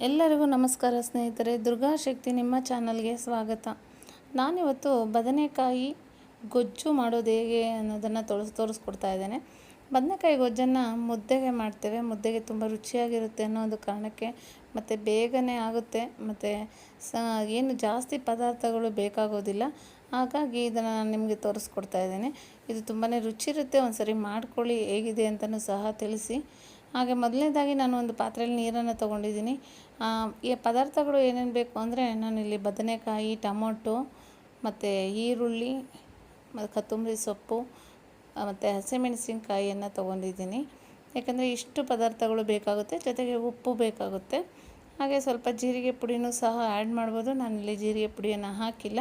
ಎಲ್ಲರಿಗೂ ನಮಸ್ಕಾರ ಸ್ನೇಹಿತರೆ, ದುರ್ಗಾ ಶಕ್ತಿ ನಿಮ್ಮ ಚಾನಲ್ಗೆ ಸ್ವಾಗತ. ನಾನಿವತ್ತು ಬದನೆಕಾಯಿ ಗೊಜ್ಜು ಮಾಡೋದು ಹೇಗೆ ಅನ್ನೋದನ್ನು ತೋರಿಸ್, ತೋರಿಸ್ಕೊಡ್ತಾ ಇದ್ದೇನೆ. ಬದನೆಕಾಯಿ ಗೊಜ್ಜನ್ನು ಮುದ್ದೆಗೆ ಮಾಡ್ತೇವೆ. ಮುದ್ದೆಗೆ ತುಂಬ ರುಚಿಯಾಗಿರುತ್ತೆ ಅನ್ನೋ ಒಂದು ಕಾರಣಕ್ಕೆ ಮತ್ತು ಬೇಗನೆ ಆಗುತ್ತೆ. ಮತ್ತು ಸ, ಏನು ಜಾಸ್ತಿ ಪದಾರ್ಥಗಳು ಬೇಕಾಗೋದಿಲ್ಲ. ಹಾಗಾಗಿ ಇದನ್ನು ನಾನು ನಿಮಗೆ ತೋರಿಸ್ಕೊಡ್ತಾ ಇದ್ದೇನೆ. ಇದು ತುಂಬಾ ರುಚಿ ಇರುತ್ತೆ ಒಂದು ಸರಿ ಮಾಡ್ಕೊಳ್ಳಿ ಹೇಗಿದೆ ಅಂತಲೂ ಸಹ ತಿಳಿಸಿ. ಹಾಗೆ ಮೊದಲನೇದಾಗಿ ನಾನು ಒಂದು ಪಾತ್ರೆಯಲ್ಲಿ ನೀರನ್ನು ತೊಗೊಂಡಿದ್ದೀನಿ. ಈ ಪದಾರ್ಥಗಳು ಏನೇನು ಬೇಕು ಅಂದರೆ ನಾನಿಲ್ಲಿ ಬದನೆಕಾಯಿ, ಟೊಮೊಟೊ, ಮತ್ತು ಈರುಳ್ಳಿ, ಮತ್ತು ಕೊತ್ತಂಬರಿ ಸೊಪ್ಪು ಮತ್ತು ಹಸಿಮೆಣಸಿನಕಾಯಿಯನ್ನು ತೊಗೊಂಡಿದ್ದೀನಿ. ಯಾಕಂದರೆ ಇಷ್ಟು ಪದಾರ್ಥಗಳು ಬೇಕಾಗುತ್ತೆ, ಜೊತೆಗೆ ಉಪ್ಪು ಬೇಕಾಗುತ್ತೆ. ಹಾಗೆ ಸ್ವಲ್ಪ ಜೀರಿಗೆ ಪುಡಿನೂ ಸಹ ಆ್ಯಡ್ ಮಾಡ್ಬೋದು. ನಾನಿಲ್ಲಿ ಜೀರಿಗೆ ಪುಡಿಯನ್ನು ಹಾಕಿಲ್ಲ.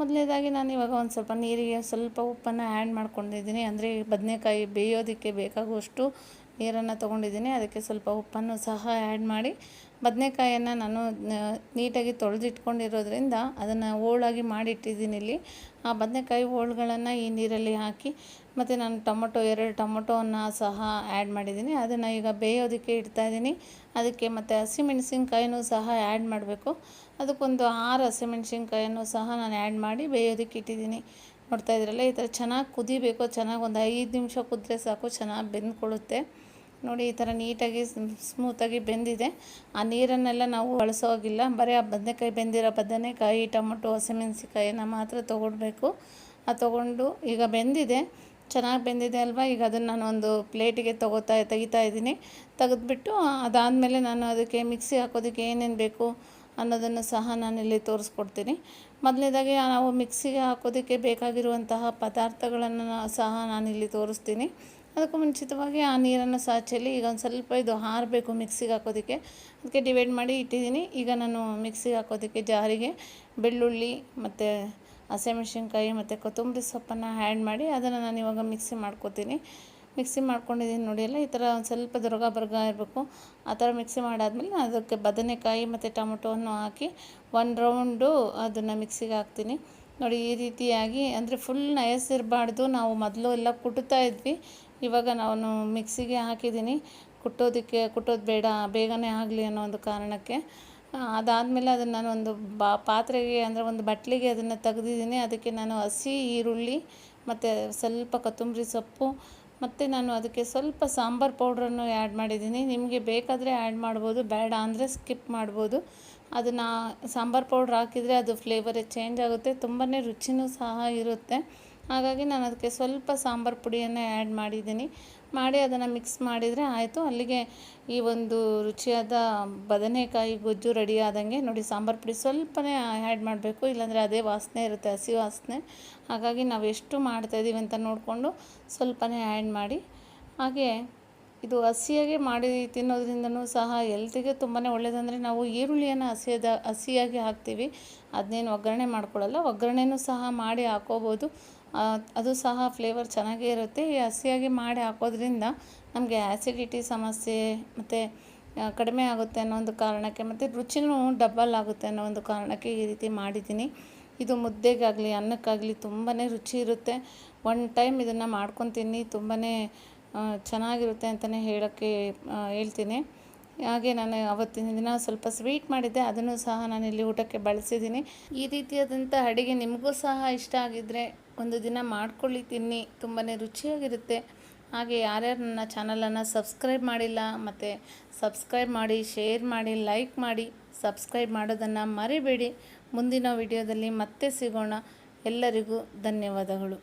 ಮೊದಲನೇದಾಗಿ ನಾನು ಇವಾಗ ಒಂದು ಸ್ವಲ್ಪ ನೀರಿಗೆ ಸ್ವಲ್ಪ ಉಪ್ಪನ್ನು ಆ್ಯಡ್ ಮಾಡ್ಕೊಂಡಿದ್ದೀನಿ. ಅಂದರೆ ಬದನೆಕಾಯಿ ಬೇಯೋದಕ್ಕೆ ಬೇಕಾಗುವಷ್ಟು ನೀರನ್ನು ತೊಗೊಂಡಿದ್ದೀನಿ. ಅದಕ್ಕೆ ಸ್ವಲ್ಪ ಉಪ್ಪನ್ನು ಸಹ ಆ್ಯಡ್ ಮಾಡಿ ಬದನೆಕಾಯನ್ನು ನಾನು ನೀಟಾಗಿ ತೊಳೆದಿಟ್ಕೊಂಡಿರೋದ್ರಿಂದ ಅದನ್ನು ಹೋಳಾಗಿ ಮಾಡಿಟ್ಟಿದ್ದೀನಿ ಇಲ್ಲಿ. ಆ ಬದನೆಕಾಯಿ ಹೋಳುಗಳನ್ನು ಈ ನೀರಲ್ಲಿ ಹಾಕಿ ಮತ್ತು ನಾನು ಟೊಮೊಟೊ, ಎರಡು ಟೊಮೊಟೊವನ್ನು ಸಹ ಆ್ಯಡ್ ಮಾಡಿದ್ದೀನಿ. ಅದನ್ನು ಈಗ ಬೇಯೋದಕ್ಕೆ ಇಡ್ತಾಯಿದ್ದೀನಿ ಅದಕ್ಕೆ ಮತ್ತು ಹಸಿಮೆಣಸಿನ್ಕಾಯಿನೂ ಸಹ ಆ್ಯಡ್ ಮಾಡಬೇಕು. ಅದಕ್ಕೊಂದು ಆರು ಹಸಿಮೆಣಸಿನ್ಕಾಯನ್ನು ಸಹ ನಾನು ಆ್ಯಡ್ ಮಾಡಿ ಬೇಯೋದಕ್ಕೆ ಇಟ್ಟಿದ್ದೀನಿ. ನೋಡ್ತಾ ಇದ್ರಲ್ಲ ಈ ಥರ ಚೆನ್ನಾಗಿ ಕುದಿಬೇಕು. ಚೆನ್ನಾಗಿ ಒಂದು ಐದು ನಿಮಿಷ ಕುದ್ರೆ ಸಾಕು, ಚೆನ್ನಾಗಿ ಬೆಂದ್ಕೊಳ್ಳುತ್ತೆ. ನೋಡಿ, ಈ ಥರ ನೀಟಾಗಿ ಸ್ಮೂತಾಗಿ ಬೆಂದಿದೆ. ಆ ನೀರನ್ನೆಲ್ಲ ನಾವು ಬಳಸೋಗಿಲ್ಲ ಬರೀ ಆ ಬದನೆಕಾಯಿ ಬೆಂದಿರೋ ಬದನೆಕಾಯಿ, ಟೊಮೊಟೊ ಹಸಿಮೆಣಸಿಕಾಯಿನ ಮಾತ್ರ ತೊಗೊಳ್ಬೇಕು. ಅದು ತೊಗೊಂಡು ಈಗ ಬೆಂದಿದೆ. ಚೆನ್ನಾಗಿ ಬೆಂದಿದೆ ಅಲ್ವಾ? ಈಗ ಅದನ್ನು ನಾನು ಒಂದು ಪ್ಲೇಟಿಗೆ ತೊಗೋತಾ ತೆಗಿತಾ ಇದ್ದೀನಿ. ತೆಗೆದ್ಬಿಟ್ಟು ಅದಾದಮೇಲೆ ನಾನು ಅದಕ್ಕೆ ಮಿಕ್ಸಿ ಹಾಕೋದಕ್ಕೆ ಏನೇನು ಬೇಕು ಅನ್ನೋದನ್ನು ಸಹ ನಾನಿಲ್ಲಿ ತೋರಿಸ್ಕೊಡ್ತೀನಿ. ಮೊದಲನೇದಾಗಿ ನಾವು ಮಿಕ್ಸಿಗೆ ಹಾಕೋದಕ್ಕೆ ಬೇಕಾಗಿರುವಂತಹ ಪದಾರ್ಥಗಳನ್ನು ಸಹ ನಾನಿಲ್ಲಿ ತೋರಿಸ್ತೀನಿ. ಅದಕ್ಕೂ ಮುಂಚಿತವಾಗಿ ಆ ನೀರನ್ನು ಸಾಚಲ್ಲಿ ಈಗ ಒಂದು ಸ್ವಲ್ಪ ಇದು ಹಾರಬೇಕು ಮಿಕ್ಸಿಗೆ ಹಾಕೋದಕ್ಕೆ. ಅದಕ್ಕೆ ಡಿವೈಡ್ ಮಾಡಿ ಇಟ್ಟಿದ್ದೀನಿ. ಈಗ ನಾನು ಮಿಕ್ಸಿಗೆ ಹಾಕೋದಕ್ಕೆ ಜಾರಿಗೆ ಬೆಳ್ಳುಳ್ಳಿ ಮತ್ತು ಹಸಿಮೆಣ್ಸಿನ್ಕಾಯಿ ಮತ್ತು ಕೊತ್ತಂಬರಿ ಸೊಪ್ಪನ್ನು ಆ್ಯಡ್ ಮಾಡಿ ಅದನ್ನು ನಾನು ಇವಾಗ ಮಿಕ್ಸಿ ಮಾಡ್ಕೋತೀನಿ. ಮಿಕ್ಸಿ ಮಾಡ್ಕೊಂಡಿದ್ದೀನಿ ನೋಡಿ ಎಲ್ಲ ಈ ಥರ ಒಂದು ಸ್ವಲ್ಪ ದುರ್ಗ ಬರ್ಗ ಇರಬೇಕು. ಆ ಥರ ಮಿಕ್ಸಿ ಮಾಡಾದ್ಮೇಲೆ ಅದಕ್ಕೆ ಬದನೆಕಾಯಿ ಮತ್ತು ಟೊಮೊಟೊವನ್ನು ಹಾಕಿ ಒಂದು ರೌಂಡು ಅದನ್ನು ಮಿಕ್ಸಿಗೆ ಹಾಕ್ತೀನಿ. ನೋಡಿ ಈ ರೀತಿಯಾಗಿ, ಅಂದರೆ ಫುಲ್ ನಯಸಿರಬಾರ್ದು ನಾವು ಮೊದಲು ಎಲ್ಲ ಕುಟ್ತಾ ಇದ್ವಿ. ಇವಾಗ ನಾನು ಮಿಕ್ಸಿಗೆ ಹಾಕಿದ್ದೀನಿ. ಕುಟ್ಟೋದಕ್ಕೆ, ಕುಟ್ಟೋದು ಬೇಡ, ಬೇಗನೆ ಆಗಲಿ ಅನ್ನೋ ಒಂದು ಕಾರಣಕ್ಕೆ. ಅದಾದಮೇಲೆ ಅದನ್ನು ನಾನು ಒಂದು ಬಾ, ಪಾತ್ರೆಗೆ ಅಂದರೆ ಒಂದು ಬಟ್ಲಿಗೆ ಅದನ್ನು ತೆಗೆದಿದ್ದೀನಿ. ಅದಕ್ಕೆ ನಾನು ಹಸಿ ಈರುಳ್ಳಿ, ಮತ್ತು ಸ್ವಲ್ಪ ಕೊತ್ತಂಬರಿ ಸೊಪ್ಪು, ಮತ್ತು ನಾನು ಅದಕ್ಕೆ ಸ್ವಲ್ಪ ಸಾಂಬಾರು ಪೌಡ್ರನ್ನು ಆ್ಯಡ್ ಮಾಡಿದ್ದೀನಿ. ನಿಮಗೆ ಬೇಕಾದರೆ ಆ್ಯಡ್ ಮಾಡ್ಬೋದು, ಬೇಡ ಅಂದರೆ ಸ್ಕಿಪ್ ಮಾಡ್ಬೋದು. ಅದನ್ನು ಸಾಂಬಾರು ಪೌಡ್ರ್ ಹಾಕಿದರೆ ಅದು ಫ್ಲೇವರೇ ಚೇಂಜ್ ಆಗುತ್ತೆ. ತುಂಬಾ ರುಚಿನೂ ಸಹ ಇರುತ್ತೆ. ಹಾಗಾಗಿ ನಾನು ಅದಕ್ಕೆ ಸ್ವಲ್ಪ ಸಾಂಬಾರು ಪುಡಿಯನ್ನು ಆ್ಯಡ್ ಮಾಡಿದ್ದೀನಿ. ಮಾಡಿ ಅದನ್ನು ಮಿಕ್ಸ್ ಮಾಡಿದರೆ ಆಯಿತು. ಅಲ್ಲಿಗೆ ಈ ಒಂದು ರುಚಿಯಾದ ಬದನೆಕಾಯಿ ಗೊಜ್ಜು ರೆಡಿ ಆದಂಗೆ ನೋಡಿ ಸಾಂಬಾರು ಪುಡಿ ಸ್ವಲ್ಪನೇ ಆ್ಯಡ್ ಮಾಡಬೇಕು. ಇಲ್ಲಾಂದರೆ ಅದೇ ವಾಸನೆ ಇರುತ್ತೆ, ಹಸಿ ವಾಸನೆ. ಹಾಗಾಗಿ ನಾವು ಎಷ್ಟು ಮಾಡ್ತಾಯಿದ್ದೀವಿ ಅಂತ ನೋಡಿಕೊಂಡು ಸ್ವಲ್ಪನೇ ಆ್ಯಡ್ ಮಾಡಿ. ಹಾಗೆ ಇದು ಹಸಿಯಾಗಿ ಮಾಡಿ ತಿನ್ನೋದ್ರಿಂದನೂ ಸಹ ಎಲ್ತಿಗೆ ತುಂಬಾ ಒಳ್ಳೆಯದಂದರೆ ನಾವು ಈರುಳ್ಳಿಯನ್ನು ಹಸಿಯದ, ಹಸಿಯಾಗಿ ಹಾಕ್ತೀವಿ. ಅದನ್ನೇನು ಒಗ್ಗರಣೆ ಮಾಡ್ಕೊಳ್ಳಲ್ಲ ಒಗ್ಗರಣೆನೂ ಸಹ ಮಾಡಿ ಹಾಕೋಬೋದು. ಅದು ಸಹ ಫ್ಲೇವರ್ ಚೆನ್ನಾಗೇ ಇರುತ್ತೆ. ಈ ಹಸಿಯಾಗಿ ಮಾಡಿ ಹಾಕೋದ್ರಿಂದ ನಮಗೆ ಆ್ಯಸಿಡಿಟಿ ಸಮಸ್ಯೆ ಮತ್ತು ಕಡಿಮೆ ಆಗುತ್ತೆ ಅನ್ನೋ ಒಂದು ಕಾರಣಕ್ಕೆ ಮತ್ತು ರುಚಿನೂ ಡಬ್ಬಲ್ ಆಗುತ್ತೆ ಅನ್ನೋ ಒಂದು ಕಾರಣಕ್ಕೆ ಈ ರೀತಿ ಮಾಡಿದ್ದೀನಿ. ಇದು ಮುದ್ದೆಗಾಗಲಿ, ಅನ್ನಕ್ಕಾಗಲಿ ತುಂಬಾ ರುಚಿ ಇರುತ್ತೆ. ಒನ್ ಟೈಮ್ ಇದನ್ನು ತಿನ್ನಿ ತುಂಬಾ ಚೆನ್ನಾಗಿರುತ್ತೆ ಅಂತಲೇ ಹೇಳೋಕ್ಕೆ ಹೇಳ್ತೀನಿ. ಹಾಗೆ ನಾನು ಅವತ್ತಿನ ದಿನ ಸ್ವಲ್ಪ ಸ್ವೀಟ್ ಮಾಡಿದ್ದೆ, ಅದನ್ನು ಸಹ ನಾನು ಇಲ್ಲಿ ಊಟಕ್ಕೆ ಬಳಸಿದ್ದೀನಿ. ಈ ರೀತಿಯಾದಂಥ ಅಡುಗೆ ನಿಮಗೂ ಸಹ ಇಷ್ಟ ಆಗಿದ್ದರೆ ಒಂದು ದಿನ ಮಾಡ್ಕೊಳ್ಳಿ, ತಿನ್ನಿ ತುಂಬಾ ರುಚಿಯಾಗಿರುತ್ತೆ. ಹಾಗೆ ಯಾರ್ಯಾರು ನನ್ನ ಚಾನಲನ್ನು ಸಬ್ಸ್ಕ್ರೈಬ್ ಮಾಡಿಲ್ಲ, ಮತ್ತು ಸಬ್ಸ್ಕ್ರೈಬ್ ಮಾಡಿ, ಶೇರ್ ಮಾಡಿ, ಲೈಕ್ ಮಾಡಿ, ಸಬ್ಸ್ಕ್ರೈಬ್ ಮಾಡೋದನ್ನು ಮರಿಬೇಡಿ. ಮುಂದಿನ ವಿಡಿಯೋದಲ್ಲಿ ಮತ್ತೆ ಸಿಗೋಣ. ಎಲ್ಲರಿಗೂ ಧನ್ಯವಾದಗಳು.